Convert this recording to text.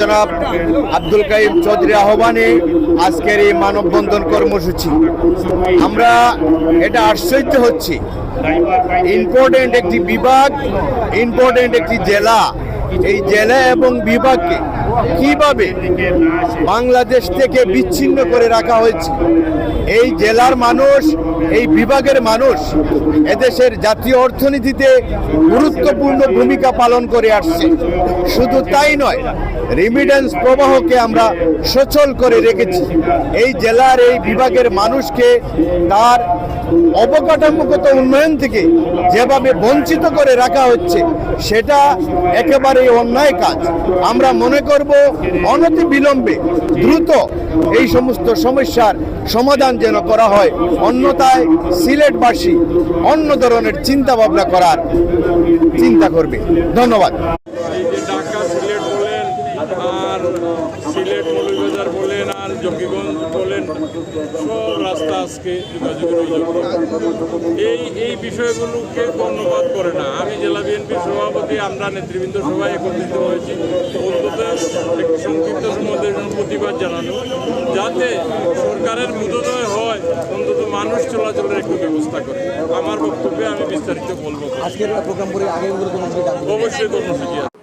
জনাব আব্দুল কাইম চৌধুরী আহ্বানে আজকের এই মানববন্ধন কর্মসূচি। আমরা এটা আশ্চর্য হচ্ছি। ইম্পর্টেন্ট একটি বিভাগ, ইম্পর্টেন্ট একটি জেলা এই জেলা এবং বিভাগকে কীভাবে বাংলাদেশ থেকে বিচ্ছিন্ন করে রাখা হয়েছে? এই জেলার মানুষ, এই বিভাগের মানুষ এদেশের জাতীয় অর্থনীতিতে গুরুত্বপূর্ণ ভূমিকা পালন করে আসছে। শুধু তাই নয় রেমিডেন্স প্রবাহকে আমরা সচল করে রেখেছি। এই জেলার এই বিভাগের মানুষকে তার অবকাঠামোগত উন্নয়ন থেকে যেভাবে বঞ্চিত করে রাখা হচ্ছে, সেটা একেবারে অন্যায় কাজ। আমরা মনে করব অনতি বিলম্বে দ্রুত এই সমস্ত সমস্যার সমাধান যেন করা হয়। অন্যথায় সিলেটবাসী অন্য ধরনের চিন্তা ভাবনা করার চিন্তা করবে। ধন্যবাদ। আর জঙ্গিগঞ্জ বলেন সব রাস্তা আজকে এই এই বিষয়গুলোকে কর্ণপাত করে না। আমি জেলা বিএনপির সভাপতি আমরা নেতৃবৃন্দ সবাই একত্রিত হয়েছি। অন্তত একটি সংক্ষিপ্ত সময়ের জন্য প্রতিবাদ জানানো যাতে সরকারের বোধোদয় হয় অন্তত মানুষ চলাচলের একটু ব্যবস্থা করে। আমার বক্তব্যে আমি বিস্তারিত বলব। আজকের প্রোগ্রাম করে আগে অবশ্যই কর্মসূচি